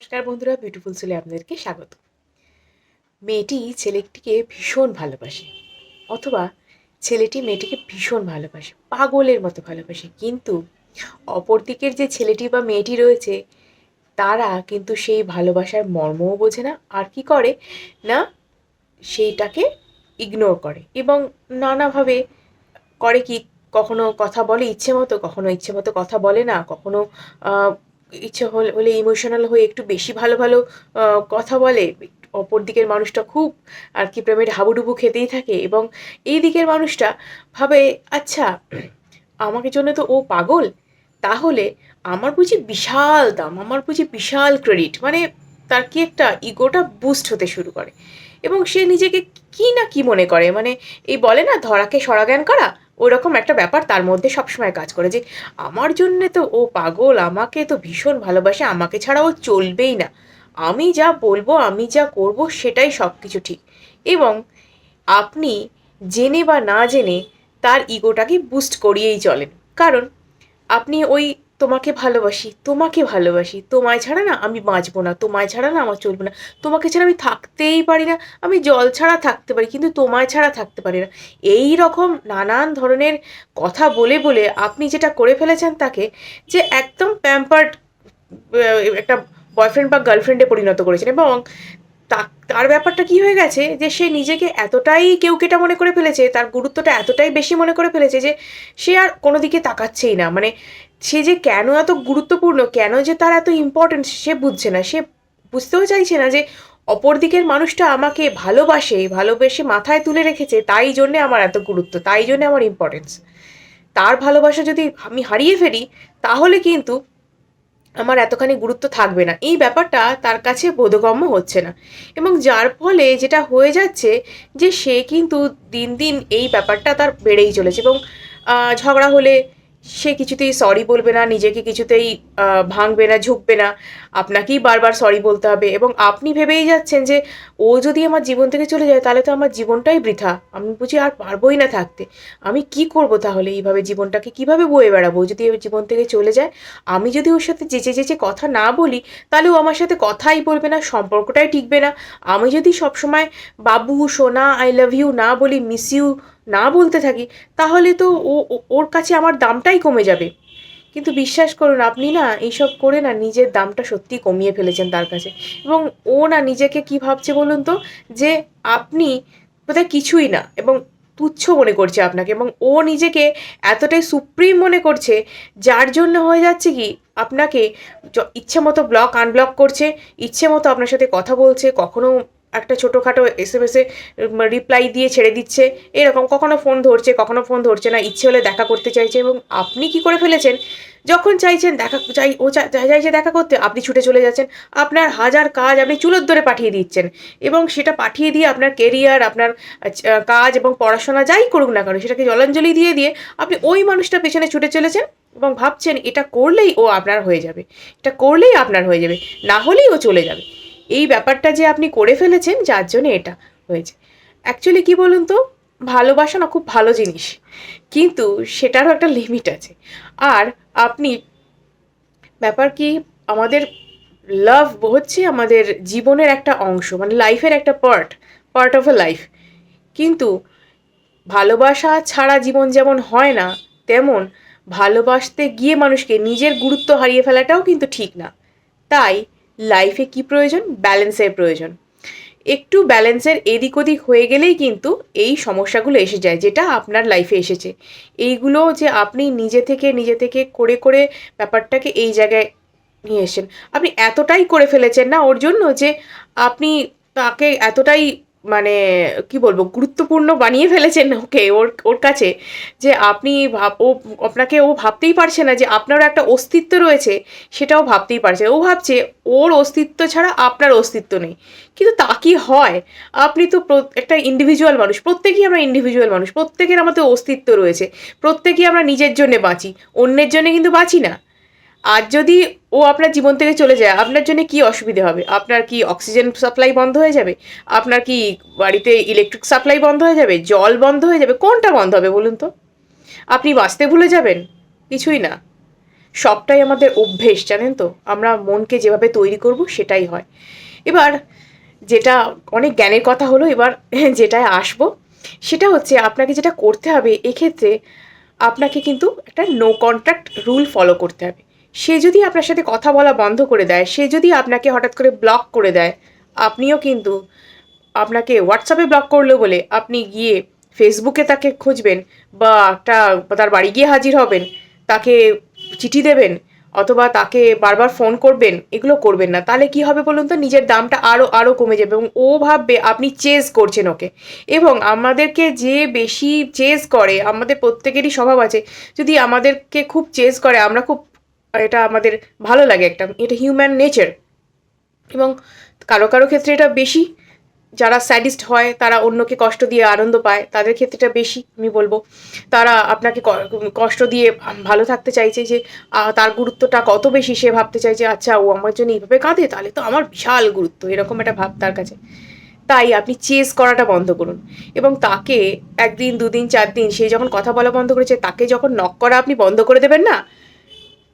নমস্কার বন্ধুরা বিউটিফুল সোলে আপনাদেরকে স্বাগত। মেয়েটি ছেলেটিকে ভীষণ ভালোবাসে, অথবা ছেলেটি মেয়েটিকে ভীষণ ভালোবাসে, পাগলের মতো ভালোবাসে, কিন্তু অপরদিকের যে ছেলেটি বা মেয়েটি রয়েছে, তারা কিন্তু সেই ভালোবাসার মর্মও বোঝে না, আর কি করে? না, সেইটাকে ইগনোর করে এবং নানাভাবে করে কি, কখনো কথা বলে ইচ্ছে মতো, কখনো ইচ্ছে মতো কথা বলে না, কখনো ইচ্ছে হলে ইমোশনাল হয়ে একটু বেশি ভালো ভালো কথা বলে, অপর দিকের মানুষটা খুব আর কি প্রেমের হাবুডুবু খেতেই থাকে এবং এই দিকের মানুষটা ভাবে আচ্ছা আমাকে জন্য তো ও পাগল, তাহলে আমার বুঝি বিশাল দাম, আমার বুঝি বিশাল ক্রেডিট মানে তার কি একটা ইগোটা বুস্ট হতে শুরু করে এবং সে নিজেকে কি না কি মনে করে? মানে এই বলে না, ধরাকে সরাজ্ঞান করা ওরকম একটা ব্যাপার তার মধ্যে সবসময় কাজ করে যে আমার জন্যে তো ও পাগল, আমাকে তো ভীষণ ভালোবাসে, আমাকে ছাড়া ও চলবেই না। আমি যা বলব, আমি যা করব, সেটাই সব কিছু ঠিক। এবং আপনি জেনে বা না জেনে তার ইগোটাকে বুস্ট করিয়েই চলেন। কারণ আপনি ওই তোমাকে ভালোবাসি তোমাকে ভালোবাসি। তোমায় ছাড়া না আমি বাঁচবো না, তোমায় ছাড়া না আমার চলবে না। তোমাকে ছাড়া আমি থাকতেই পারি না, আমি জল ছাড়া থাকতে পারি, কিন্তু তোমায় ছাড়া থাকতে পারি না। এই রকম নানান ধরনের কথা বলে বলে আপনি যেটা করে ফেলেছেন তাকে যে একদম প্যাম্পার্ড একটা বয়ফ্রেন্ড বা গার্লফ্রেন্ডে পরিণত করেছেন এবং তার ব্যাপারটা কি হয়ে গেছে যে সে নিজেকে এতটাই কেউ কেটা মনে করে ফেলেছে, তার গুরুত্বটা এতটাই বেশি মনে করে ফেলেছে যে সে আর কোনো দিকে তাকাচ্ছেই না। মানে সে যে কেন এত গুরুত্বপূর্ণ, কেন যে তার এত ইম্পর্টেন্স সে বুঝছে না। সে বুঝতেও চাইছে না যে অপর দিকের মানুষটা আমাকে ভালোবাসে, ভালোবেসে মাথায় তুলে রেখেছে, তাই জন্যে আমার এত গুরুত্ব, তাই জন্যে আমার ইম্পর্টেন্স তার ভালোবাসা যদি আমি হারিয়ে ফেলি, তাহলে কিন্তু আমার এতখানি গুরুত্ব থাকবে না। এই ব্যাপারটা তার কাছে বোধগম্য হচ্ছে না। এবং যার ফলে যেটা হয়ে যাচ্ছে যে সে কিন্তু দিন দিন এই ব্যাপারটা তার বেড়েই চলেছে। এবং ঝগড়া হলে সে কিছুতেই সরি বলবে না নিজেকে কিছুতেই ভাঙবে না, ঝুঁকবে না। আপনাকেই বারবার সরি বলতে হবে এবং আপনি ভেবেই যাচ্ছেন যে ও যদি আমার জীবন থেকে চলে যায় তাহলে তো আমার জীবনটাই বৃথা। আমি বুঝি আর পারবোই না থাকতে। আমি কি করব তাহলে এইভাবে জীবনটাকে কীভাবে বয়ে বেড়াবো? যদি এ জীবন থেকে চলে যায়, আমি যদি ওর সাথে যেচে যেচে কথা না বলি, তাহলে ও আমার সাথে কথাই বলবে না, সম্পর্কটাই টিকবে না। আমি যদি সবসময়, বাবু, সোনা আই লাভ ইউ না বলি মিস ইউ না বলতে থাকি, তাহলে তো ও- ওর কাছে আমার দামটাই কমে যাবে। কিন্তু বিশ্বাস করুন, আপনি না এইসব করে না নিজের দামটা সত্যি কমিয়ে ফেলেছেন তার কাছে। এবং ও না নিজেকে কি ভাবছে বলুন তো? যে আপনি বোধহয় কিছুই না এবং তুচ্ছ মনে করছে আপনাকে এবং ও নিজেকে এতটাই সুপ্রিম মনে করছে, যার জন্য হয়ে যাচ্ছে কি, আপনাকে ইচ্ছে মতো ব্লক আনব্লক করছে ইচ্ছে মতো আপনার সাথে কথা বলছে, কখনো একটা ছোটোখাটো এস এম এসে রিপ্লাই দিয়ে ছেড়ে দিচ্ছে। এরকম কখনো ফোন ধরছে, কখনো ফোন ধরছে না। ইচ্ছে হলে দেখা করতে চাইছে এবং আপনি কি করে ফেলেছেন? যখন চাইছেন দেখা, চাই, ও চাইছে দেখা করতে, আপনি ছুটে চলে যাচ্ছেন। আপনার হাজার কাজ আপনি চুলোর ধরে পাঠিয়ে দিচ্ছেন এবং সেটা পাঠিয়ে দিয়ে আপনার কেরিয়ার আপনার কাজ এবং পড়াশোনা যাই করুক না কেন, সেটাকে জলাঞ্জলি দিয়ে দিয়ে আপনি ওই মানুষটা পেছনে ছুটে চলেছেন এবং ভাবছেন এটা করলেই ও আপনার হয়ে যাবে। এটা করলেই আপনার হয়ে যাবে। না হলেই ও চলে যাবে। এই ব্যাপারটা যে আপনি করে ফেলেছেন, যার জন্য এটা হয়েছে। অ্যাকচুয়ালি কি বলুন তো? ভালোবাসা না খুব ভালো জিনিস। কিন্তু সেটারও একটা লিমিট আছে। আর আপনি, ব্যাপার কি, আমাদের লাভ হচ্ছে আমাদের জীবনের একটা অংশ মানে লাইফের একটা part part of a life কিন্তু ভালোবাসা ছাড়া জীবন যেমন হয় না, তেমন ভালোবাসতে গিয়ে মানুষকে নিজের গুরুত্ব হারিয়ে ফেলাটাও কিন্তু ঠিক না। তাই লাইফে কি প্রয়োজন? ব্যালেন্সের প্রয়োজন। একটু ব্যালেন্সের এদিক ওদিক হয়ে গেলেই কিন্তু এই সমস্যাগুলো এসে যায়, যেটা আপনার লাইফে এসেছে। এইগুলো যে আপনি নিজে থেকে নিজে থেকে করে করে ব্যাপারটাকে এই জায়গায় নিয়ে এসেছেন। আপনি এতটাই করে ফেলেছেন না, ওর জন্য যে আপনি তাকে এতটাই মানে কি বলব, গুরুত্বপূর্ণ বানিয়ে ফেলেছেন ওকে, ওর ওর কাছে যে আপনি ভাব, ও, আপনাকে ও ভাবতেই পারছে না যে আপনারও একটা অস্তিত্ব রয়েছে, সেটাও ভাবতেই পারছে ও ভাবছে, ওর অস্তিত্ব ছাড়া আপনার অস্তিত্ব নেই। কিন্তু তা কি হয়? আপনি তো একটা ইন্ডিভিজুয়াল মানুষ, প্রত্যেকেই আমরা ইন্ডিভিজুয়াল মানুষ, প্রত্যেকের আমাদের অস্তিত্ব রয়েছে, প্রত্যেকেই আমরা নিজের জন্য বাঁচি, অন্যের জন্য কিন্তু বাঁচি না। আর যদি ও আপনার জীবন থেকে চলে যায়, আপনার জন্য কি অসুবিধে হবে? আপনার কি অক্সিজেন সাপ্লাই বন্ধ হয়ে যাবে? আপনার কি বাড়িতে ইলেকট্রিক সাপ্লাই বন্ধ হয়ে যাবে? জল বন্ধ হয়ে যাবে? কোনটা বন্ধ হবে বলুন তো? আপনি বাঁচতে ভুলে যাবেন? কিছুই না। সবটাই আমাদের অভ্যেস, জানেন তো? আমরা মনকে যেভাবে তৈরি করব, সেটাই হয়। এবার যেটা অনেক জ্ঞানের কথা হলো, এবার যেটায় আসব, সেটা হচ্ছে আপনাকে যেটা করতে হবে, এক্ষেত্রে আপনাকে কিন্তু একটা নো কন্ট্রাক্ট রুল ফলো করতে হবে। সে যদি আপনার সাথে কথা বলা বন্ধ করে দেয়, সে যদি আপনাকে হঠাৎ করে ব্লক করে দেয়, আপনিও কিন্তু আপনাকে হোয়াটসঅ্যাপে ব্লক করল বলে আপনি গিয়ে ফেসবুকে তাকে খুঁজবেন বা একটা তার বাড়ি গিয়ে হাজির হবেন, তাকে চিঠি দেবেন অথবা তাকে বারবার ফোন করবেন, এগুলো করবেন না। তাহলে কি হবে বলুন তো? নিজের দামটা আরও আরও কমে যাবে এবং ও ভাববে আপনি চেজ করছেন ওকে। এবং আমাদেরকে যে বেশি চেজ করে, আমাদের প্রত্যেকেরই স্বভাব আছে, যদি আমাদেরকে খুব চেজ করে, আমরা খুব এটা আমাদের ভালো লাগে একটা, এটা হিউম্যান নেচার এবং কারও কারও ক্ষেত্রে এটা বেশি, যারা স্যাডিস্ট হয়, তারা অন্যকে কষ্ট দিয়ে আনন্দ পায়, তাদের ক্ষেত্রে এটা বেশি, আমি বলব। তারা আপনাকে কষ্ট দিয়ে ভালো থাকতে চাইছে যে তার গুরুত্বটা কত বেশি, সে ভাবতে চাইছে আচ্ছা ও আমার জন্য এইভাবে কাঁদে, তাহলে তো আমার বিশাল গুরুত্ব। এরকম একটা ভাব তার কাছে। তাই আপনি চেস করাটা বন্ধ করুন। এবং তাকে একদিন, দুদিন চার দিন সে যখন কথা বলা বন্ধ করেছে, তাকে যখন নক করা আপনি বন্ধ করে দেবেন না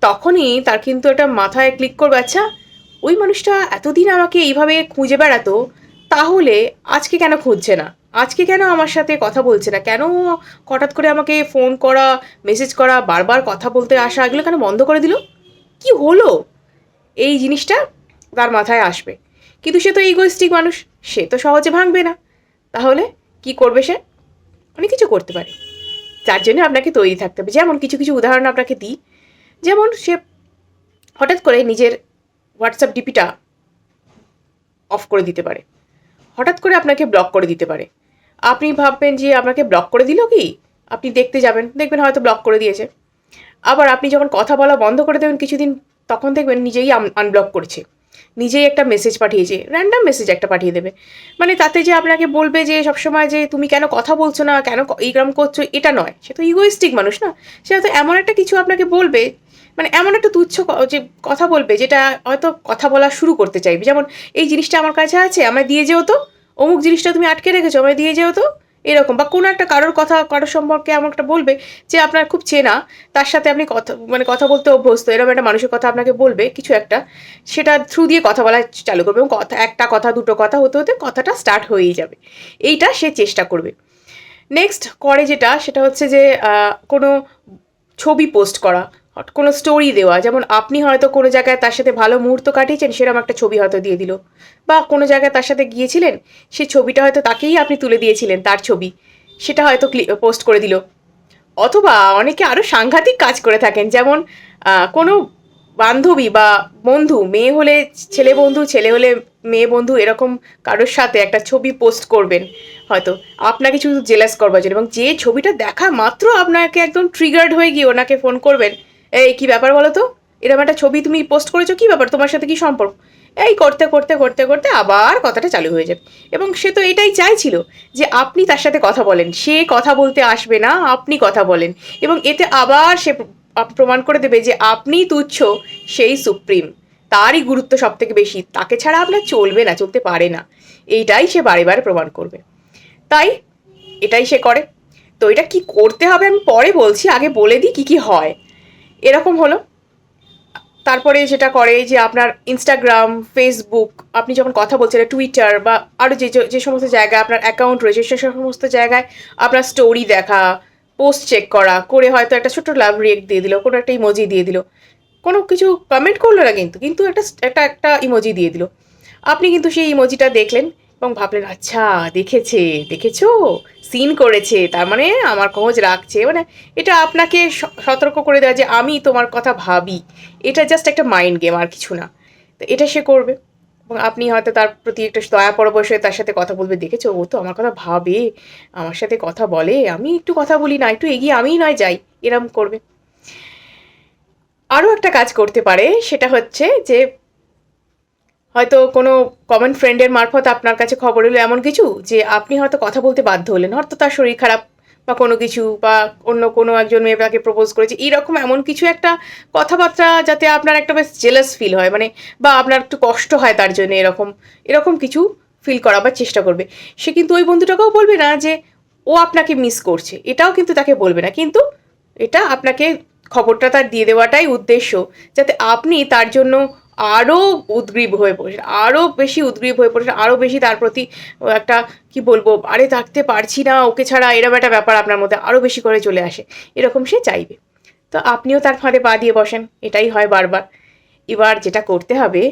তখনই তার কিন্তু একটা মাথায় ক্লিক করবে আচ্ছা ওই মানুষটা এতদিন আমাকে এইভাবে খুঁজে বেড়াতো, তাহলে আজকে কেন খুঁজছে না? আজকে কেন আমার সাথে কথা বলছে না? কেন হঠাৎ করে আমাকে ফোন করা মেসেজ করা, বারবার কথা বলতে আসা, এগুলো কেন বন্ধ করে দিল? কি হলো? এই জিনিসটা তার মাথায় আসবে। কিন্তু সে তো ইগোইস্টিক মানুষ, সে তো সহজে ভাঙবে না। তাহলে কি করবে সে? অনেক কিছু করতে পারে। যার জন্য আপনাকে তৈরি থাকতে হবে। যেমন কিছু কিছু উদাহরণ আপনাকে দিই। যেমন সে হঠাৎ করে নিজের হোয়াটসঅ্যাপ ডিপিটা অফ করে দিতে পারে। হঠাৎ করে আপনাকে ব্লক করে দিতে পারে। আপনি ভাববেন যে আপনাকে ব্লক করে দিল কি? আপনি দেখতে যাবেন, দেখবেন হয়তো ব্লক করে দিয়েছে। আবার আপনি যখন কথা বলা বন্ধ করে দেবেন কিছুদিন, তখন দেখবেন নিজেই আনব্লক করেছে। নিজেই একটা মেসেজ পাঠিয়েছে র্যান্ডাম মেসেজ একটা পাঠিয়ে দেবে। মানে তাতে যে আপনাকে বলবে যে সবসময় যে তুমি কেন কথা বলছো না, কেন এইরকম করছ, এটা নয়। সে তো ইগোইস্টিক মানুষ না। সে হয়তো এমন একটা কিছু আপনাকে বলবে মানে এমন একটা তুচ্ছ যে কথা বলবে যেটা হয়তো কথা বলা শুরু করতে চাইবে। যেমন, এই জিনিসটা আমার কাছে আছে, আমায় দিয়ে যেও তো। অমুক জিনিসটা তুমি আটকে রেখেছো, আমায় দিয়ে যেও তো। এরকম। বা কোনো একটা কারোর কথা, কারোর সম্পর্কে এমন একটা বলবে যে আপনার খুব চেনা, তার সাথে আপনি কথা মানে কথা বলতে অভ্যস্ত, এরকম একটা মানুষের কথা আপনাকে বলবে কিছু একটা, সেটা থ্রু দিয়ে কথা বলা চালু করবে এবং কথা, একটা কথা, দুটো কথা হতে হতে কথাটা স্টার্ট হয়েই যাবে। এইটা সে চেষ্টা করবে। নেক্সট করে যেটা, সেটা হচ্ছে যে কোনো ছবি পোস্ট করা কোনো স্টোরি দেওয়া, যেমন আপনি হয়তো কোনো জায়গায় তার সাথে ভালো মুহূর্ত কাটিয়েছেন, সেরকম একটা ছবি হয়তো দিয়ে দিল। বা কোনো জায়গায় তার সাথে গিয়েছিলেন সেই ছবিটা হয়তো তাকেই আপনি তুলে দিয়েছিলেন, তার ছবি। সেটা হয়তো পোস্ট করে দিল। অথবা অনেকে আরও সাংঘাতিক কাজ করে থাকেন, যেমন কোনো বান্ধবী বা বন্ধু, মেয়ে হলে ছেলে বন্ধু, ছেলে হলে মেয়ে বন্ধু, এরকম কারোর সাথে একটা ছবি পোস্ট করবেন হয়তো। আপনাকে শুধু জেলাস করবার জন্য এবং যে ছবিটা দেখা মাত্র আপনাকে একদম ট্রিগার্ড হয়ে গিয়ে ওনাকে ফোন করবেন এই, কি ব্যাপার বলো তো এরকম একটা ছবি তুমি পোস্ট করেছ, কি ব্যাপার? তোমার সাথে কি সম্পর্ক? এই, করতে করতে করতে করতে আবার কথাটা চালু হয়ে যাবে এবং সে তো এটাই চাইছিল যে আপনি তার সাথে কথা বলেন। সে কথা বলতে আসবে না, আপনি কথা বলেন। এবং এতে আবার সে প্রমাণ করে দেবে যে আপনি তুচ্ছ, সেই সুপ্রিম। তারই গুরুত্ব সব থেকে বেশি। তাকে ছাড়া আপনার চলবে না, চলতে পারে না। এইটাই সে বারে বারে প্রমাণ করবে। তাই এটাই সে করে। তো এটা কি করতে হবে আমি পরে বলছি, আগে বলে দিই কি কি হয়। এরকম হলো। তারপরে যেটা করে যে আপনার ইনস্টাগ্রাম ফেসবুক আপনি যখন কথা বলছেন টুইটার বা আরও যে যে সমস্ত জায়গায় আপনার অ্যাকাউন্ট রয়েছে, সে সমস্ত জায়গায় আপনার স্টোরি দেখা পোস্ট চেক করা, করে হয়তো একটা ছোট্ট লাভ রিয়েক্ট দিয়ে দিল, কোনো একটা ইমোজি দিয়ে দিল। কোনো কিছু কমেন্ট করল না কিন্তু কিন্তু একটা একটা একটা ইমোজি দিয়ে দিল। আপনি কিন্তু সেই ইমোজিটা দেখলেন এবং ভাবলেন আচ্ছা দেখেছে, দেখেছ? সিন করেছে, তার মানে আমার খোঁজ রাখছে। মানে এটা আপনাকে সতর্ক করে দেওয়া যে, আমি তোমার কথা ভাবি। এটা জাস্ট একটা মাইন্ড গেম আর কিছু না। তো এটা সে করবে। এবং আপনি হয়তো তার প্রতি একটা দয়া পরবশ হয়ে তার সাথে কথা বলবে, দেখেছ, ও তো আমার কথা ভাবে, আমার সাথে কথা বলে। আমি একটু কথা বলি না, একটু এগিয়ে আমিই নয়, যাই। এরম করবে। আরও একটা কাজ করতে পারে, সেটা হচ্ছে যে হয়তো কোনো কমন ফ্রেন্ডের মারফত আপনার কাছে খবর এলো এমন কিছু? যে আপনি হয়তো কথা বলতে বাধ্য হলেন। হয়তো তার শরীর খারাপ বা কোনো কিছু বা অন্য কোনো একজন মেয়ে তাকে প্রপোজ করেছে। এইরকম এমন কিছু একটা কথাবার্তা যাতে আপনার একটা বেশ জেলাস ফিল হয়। মানে বা আপনার একটু কষ্ট হয় তার জন্য এরকম এরকম কিছু ফিল করাবার চেষ্টা করবে। সে কিন্তু ওই বন্ধুটাকেও বলবে না যে ও আপনাকে মিস করছে। এটাও কিন্তু তাকে বলবে না। কিন্তু এটা আপনাকে খবরটা তার দিয়ে দেওয়াটাই উদ্দেশ্য। যাতে আপনি তার জন্য আরও উদ্গ্রীব হয়ে পড়েছে আরও বেশি উদ্গ্রীব হয়ে পড়েছে আরও বেশি তার প্রতি একটা, কি বলব, আরে থাকতে পারছি না, ওকে ছাড়া এরকম একটা ব্যাপার আপনার মধ্যে আরও বেশি করে চলে আসে, এরকম সে চাইবে। তো আপনিও তার ফাঁদে পা দিয়ে বসেন, এটাই হয় বারবার। এবার যেটা করতে হবে,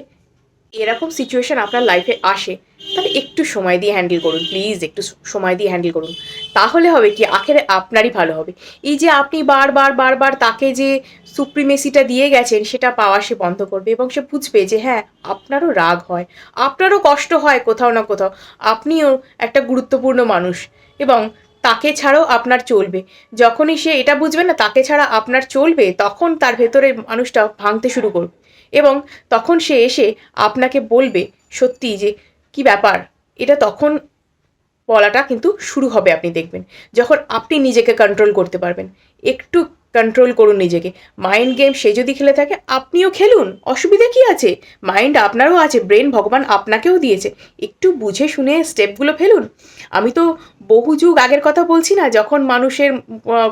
এরকম সিচুয়েশন আপনার লাইফে আসে তাহলে একটু সময় দিয়ে হ্যান্ডেল করুন প্লিজ একটু সময় দিয়ে হ্যান্ডেল করুন। তাহলে হবে কি, আখেরে আপনারই ভালো হবে। এই যে আপনি বারবার বারবার তাকে যে সুপ্রিমেসিটা দিয়ে গেছেন, সেটা পাওয়া সে বন্ধ করবে এবং সে বুঝবে যে হ্যাঁ আপনারও রাগ হয়, আপনারও কষ্ট হয় কোথাও না কোথাও। আপনিও একটা গুরুত্বপূর্ণ মানুষ এবং তাকে ছাড়াও আপনার চলবে। যখনই সে এটা বুঝবে না, তাকে ছাড়া আপনার চলবে, তখন তার ভেতরের মানুষটা ভাঙতে শুরু করবে এবং তখন সে এসে আপনাকে বলবে সত্যি যে কি ব্যাপার? এটা তখন বলাটা কিন্তু শুরু হবে, আপনি দেখবেন। যখন আপনি নিজেকে কন্ট্রোল করতে পারবেন। একটু কন্ট্রোল করুন নিজেকে। মাইন্ড গেম সে যদি খেলে থাকে, আপনিও খেলুন। অসুবিধা কি আছে? মাইন্ড আপনারও আছে ব্রেন ভগবান আপনাকেও দিয়েছে। একটু বুঝে শুনে স্টেপগুলো ফেলুন। আমি তো বহু যুগ আগের কথা বলছি না, যখন মানুষের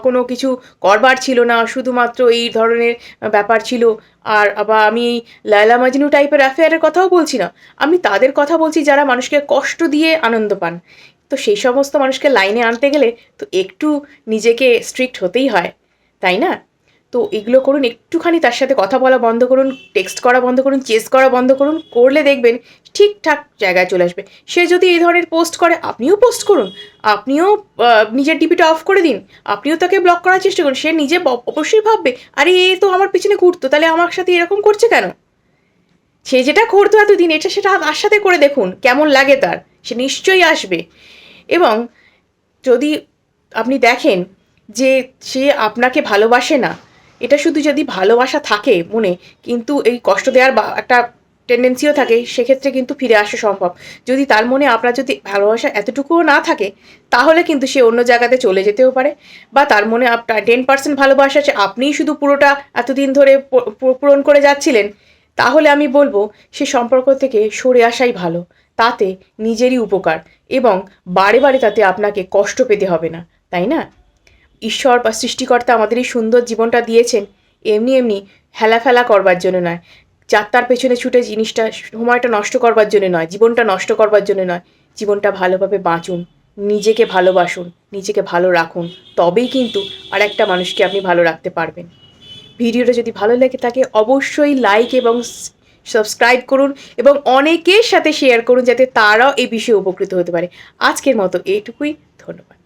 কোনো কিছু করবার ছিল না, শুধুমাত্র এই ধরনের ব্যাপার ছিল, আর আবার আমি লায়লা মাজনু টাইপের অ্যাফেয়ারের কথাও বলছি না। আমি তাদের কথা বলছি যারা মানুষকে কষ্ট দিয়ে আনন্দ পান। তো সেই সমস্ত মানুষকে লাইনে আনতে গেলে তো একটু নিজেকে স্ট্রিক্ট হতেই হয়। তাই না? তো এগুলো করুন, একটুখানি তার সাথে কথা বলা বন্ধ করুন টেক্সট করা বন্ধ করুন চেস করা বন্ধ করুন, করলে দেখবেন ঠিকঠাক জায়গায় চলে আসবে। সে যদি এই ধরনের পোস্ট করে, আপনিও পোস্ট করুন। আপনিও নিজের ডিপিটা অফ করে দিন। আপনিও তাকে ব্লক করার চেষ্টা করুন। সে নিজে অবশ্যই ভাববে, আরে, এ তো আমার পিছনে ঘুরতো, তাহলে আমার সাথে এরকম করছে কেন? সে যেটা করতো এতদিন, এটা সেটা তার সাথে করে দেখুন, কেমন লাগে তার। সে নিশ্চয়ই আসবে। এবং যদি আপনি দেখেন যে সে আপনাকে ভালোবাসে না, এটা শুধু যদি ভালোবাসা থাকে মনে, কিন্তু এই কষ্ট দেওয়ার বা- একটা টেন্ডেন্সিও থাকে, সেক্ষেত্রে কিন্তু ফিরে আসা সম্ভব। যদি তার মনে আপনার যদি ভালোবাসা এতটুকুও না থাকে, তাহলে কিন্তু সে অন্য জায়গাতে চলে যেতেও পারে। বা তার মনে আপনার টেন পার্সেন্ট ভালোবাসা আছে, আপনিই শুধু পুরোটা এতদিন ধরে পূরণ করে যাচ্ছিলেন, তাহলে আমি বলব, সে সম্পর্ক থেকে সরে আসাই ভালো। তাতে নিজেরই উপকার এবং বারে বারে তাতে আপনাকে কষ্ট পেতে হবে না, তাই না? ঈশ্বর বা সৃষ্টিকর্তা আমাদের এই সুন্দর জীবনটা দিয়েছেন, এমনি এমনি হেলাফেলা করবার জন্য নয়। যাত্রার পেছনে ছুটে জিনিসটা, সময়টা নষ্ট করবার জন্য নয়, জীবনটা নষ্ট করবার জন্য নয়। জীবনটা ভালোভাবে বাঁচুন, নিজেকে ভালোবাসুন, নিজেকে ভালো রাখুন, তবেই কিন্তু আর একটা মানুষকে আপনি ভালো রাখতে পারবেন। ভিডিওটা যদি ভালো লাগে থাকে, অবশ্যই লাইক এবং সাবস্ক্রাইব করুন এবং অনেকের সাথে শেয়ার করুন, যাতে তারাও এই বিষয়ে উপকৃত হতে পারে। আজকের মতো এইটুকুই, ধন্যবাদ।